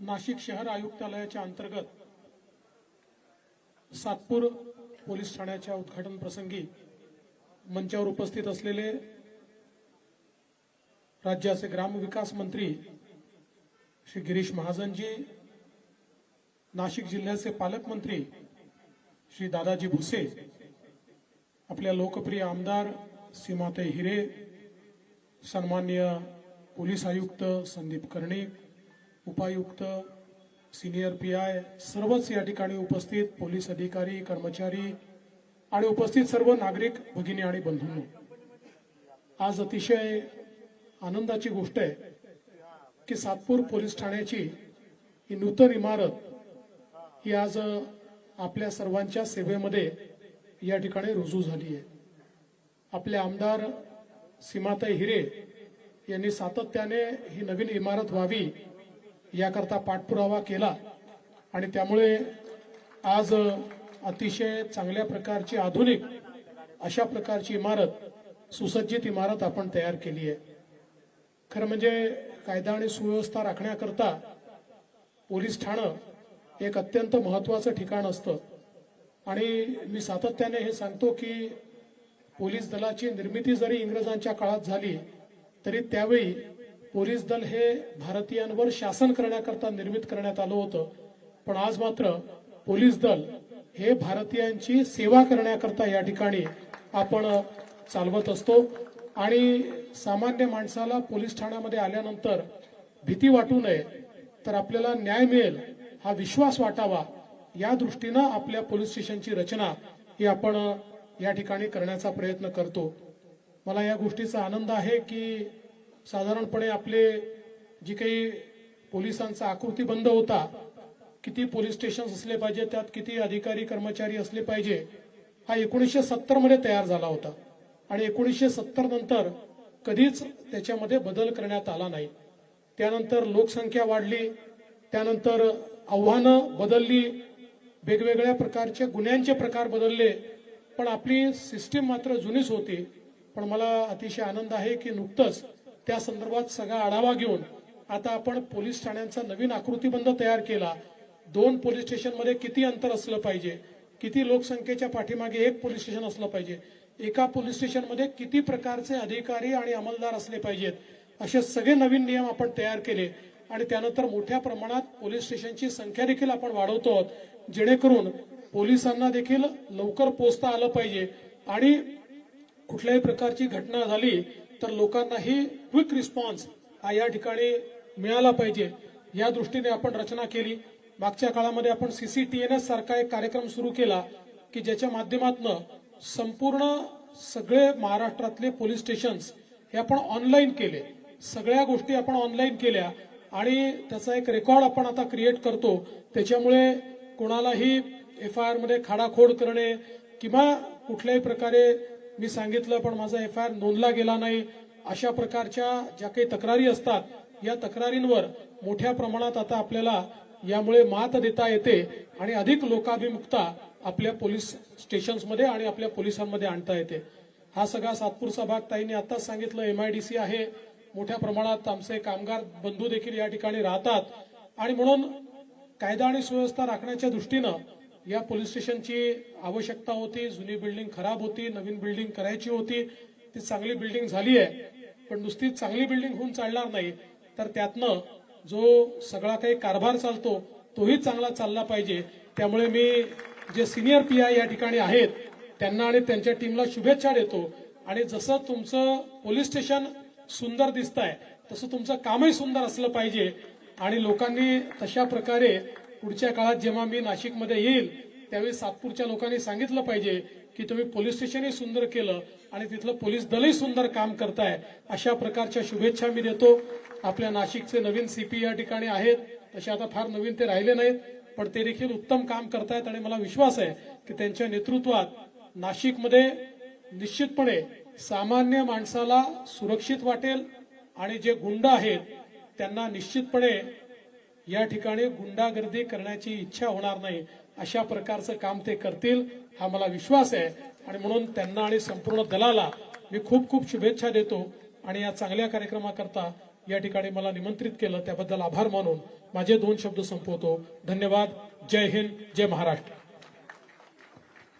नाशिक शहर आयुक्तालयाच्या अंतर्गत सातपूर पोलीस ठाण्याच्या उद्घाटन प्रसंगी मंचावर उपस्थित असलेले राज्याचे ग्रामविकास मंत्री श्री गिरीश महाजनजी नाशिक जिल्ह्याचे पालकमंत्री श्री दादाजी भुसे आपल्या लोकप्रिय आमदार सीमाते हिरे सन्मान्य पोलीस आयुक्त संदीप कर्णिक उपायुक्त सिनियर पी आय सर्वच या ठिकाणी उपस्थित पोलीस अधिकारी कर्मचारी आणि उपस्थित सर्व नागरिक भगिनी आणि बंधूंनो. आज अतिशय आनंदाची गोष्ट आहे की सातपूर पोलीस ठाण्याची ही नूतन इमारत ही आज आपल्या सर्वांच्या सेवेमध्ये या ठिकाणी रुजू झाली आहे. आपले आमदार सीमाताई हिरे यांनी सातत्याने ही नवीन इमारत व्हावी याकरता पाठपुरावा केला. आणि त्यामुळे आज अतिशय चांगल्या प्रकारची आधुनिक अशा प्रकारची इमारत सुसज्जित इमारत आपण तयार केली आहे. खरं म्हणजे कायदा आणि सुव्यवस्था राखण्याकरता पोलीस ठाणं एक अत्यंत महत्वाचं ठिकाण असतं. आणि मी सातत्याने हे सांगतो की पोलीस दलाची निर्मिती जरी इंग्रजांच्या काळात झाली तरी त्यावेळी पोलीस दल हे भारतीयांवर शासन करण्याकरता निर्मित करण्यात आलं होतं. पण आज मात्र पोलीस दल हे भारतीयांची सेवा करण्याकरता या ठिकाणी आपण चालवत असतो. आणि सामान्य माणसाला पोलीस ठाण्यामध्ये आल्यानंतर भीती वाटू नये तर आपल्याला न्याय मिळेल हा विश्वास वाटावा या दृष्टीनं आपल्या पोलीस स्टेशनची रचना ही आपण या ठिकाणी करण्याचा प्रयत्न करतो. मला या गोष्टीचा आनंद आहे की साधारणपणे आपले जी काही पोलिसांचा आकृतीबंध होता किती पोलीस स्टेशन असले पाहिजे त्यात किती अधिकारी कर्मचारी असले पाहिजे हा एकोणीसशे सत्तरमध्ये तयार झाला होता. आणि एकोणीसशे सत्तर नंतर कधीच त्याच्यामध्ये बदल करण्यात आला नाही. त्यानंतर लोकसंख्या वाढली त्यानंतर आव्हानं बदलली वेगवेगळ्या प्रकारचे गुन्ह्यांचे प्रकार बदलले. पण आपली सिस्टीम मात्र जुनीच होती. पण मला अतिशय आनंद आहे की नुकतंच त्या संदर्भात सगळा आढावा घेऊन आता आपण पोलीस ठाण्यांचा नवीन आकृतीबंध तयार केला. दोन पोलीस स्टेशनमध्ये किती अंतर असलं पाहिजे? किती लोकसंख्येच्या पाठीमागे एक पोलीस स्टेशन असलं पाहिजे? एका पोलीस स्टेशनमध्ये किती प्रकारचे अधिकारी आणि अंमलदार असले पाहिजेत? असे सगळे नवीन नियम आपण तयार केले आणि त्यानंतर मोठ्या प्रमाणात पोलीस स्टेशनची संख्या देखील आपण वाढवतो आहोत. जेणेकरून पोलिसांना देखील लवकर पोचता आलं पाहिजे. आणि कुठल्याही प्रकारची घटना झाली तर लोकांनाही क्विक रिस्पॉन्स हा या ठिकाणी मिळाला पाहिजे. या दृष्टीने आपण रचना केली. मागच्या काळामध्ये आपण सीसीटीएनएस सारखा एक कार्यक्रम सुरू केला की ज्याच्या माध्यमातून संपूर्ण सगळे महाराष्ट्रातले पोलीस स्टेशन्स हे आपण ऑनलाईन केले. सगळ्या गोष्टी आपण ऑनलाईन केल्या आणि त्याचा एक रेकॉर्ड आपण आता क्रिएट करतो. त्याच्यामुळे कोणालाही एफ आय आरमध्ये खाडाखोड करणे किंवा कुठल्याही प्रकारे मी सांगितलं पण माझा एफ आय आर नोंदला गेला नाही. अशा प्रकारच्या ज्या काही तक्रारी असतात या तक्रारींवर मोठ्या प्रमाणात आता आपल्याला यामुळे मात देता येते आणि अधिक लोकाभिमुखता आपल्या पोलीस स्टेशन्समध्ये आणि आपल्या पोलिसांमध्ये आणता येते. हा सगळा सातपूरचा भाग ताईने आताच सांगितलं एमआयडीसी आहे. मोठ्या प्रमाणात आमचे कामगार बंधू देखील या ठिकाणी राहतात. आणि म्हणून कायदा आणि सुव्यवस्था राखण्याच्या दृष्टीनं या पोलीस स्टेशनची आवश्यकता होती जुनी बिल्डिंग खराब होती नवीन बिल्डिंग करायची होती ती चांगली बिल्डिंग झाली आहे पण नुसती चांगली बिल्डिंग होऊन चालणार नाही तर त्यातनं जो सगळा काही कारभार चालतो तोही चांगला चालला पाहिजे. त्यामुळे मी जे सिनियर पी आय या ठिकाणी आहेत त्यांना आणि त्यांच्या टीमला शुभेच्छा देतो. आणि जसं तुमचं पोलीस स्टेशन सुंदर दिसत आहे तसं तुमचं कामही सुंदर असलं पाहिजे. आणि लोकांनी तशा प्रकारे पुढच्या काळात जेव्हा मी नाशिकमध्ये येईल त्यावेळी सातपूरच्या लोकांनी सांगितलं पाहिजे की तुम्ही पोलीस स्टेशनही सुंदर केलं आणि तिथलं पोलीस दलही सुंदर काम करताय. अशा प्रकारच्या शुभेच्छा मी देतो. आपल्या नाशिकचे नवीन सीपी या ठिकाणी आहेत. तसे आता फार नवीन ते राहिले नाहीत पण ते देखील उत्तम काम करतायत आणि मला विश्वास आहे की त्यांच्या नेतृत्वात नाशिकमध्ये निश्चितपणे सामान्य माणसाला सुरक्षित वाटेल आणि जे गुंड आहेत त्यांना निश्चितपणे या ठिकाणी गुंडागर्दी करण्याची इच्छा होणार नाही. अशा प्रकारचं काम ते करतील हा मला विश्वास आहे. आणि म्हणून त्यांना आणि संपूर्ण दलाला मी खूप खूप शुभेच्छा देतो. आणि या चांगल्या कार्यक्रमाकरता या ठिकाणी मला निमंत्रित केलं. त्याबद्दल आभार मानून माझे दोन शब्द संपवतो. धन्यवाद. जय हिंद. जय महाराष्ट्र.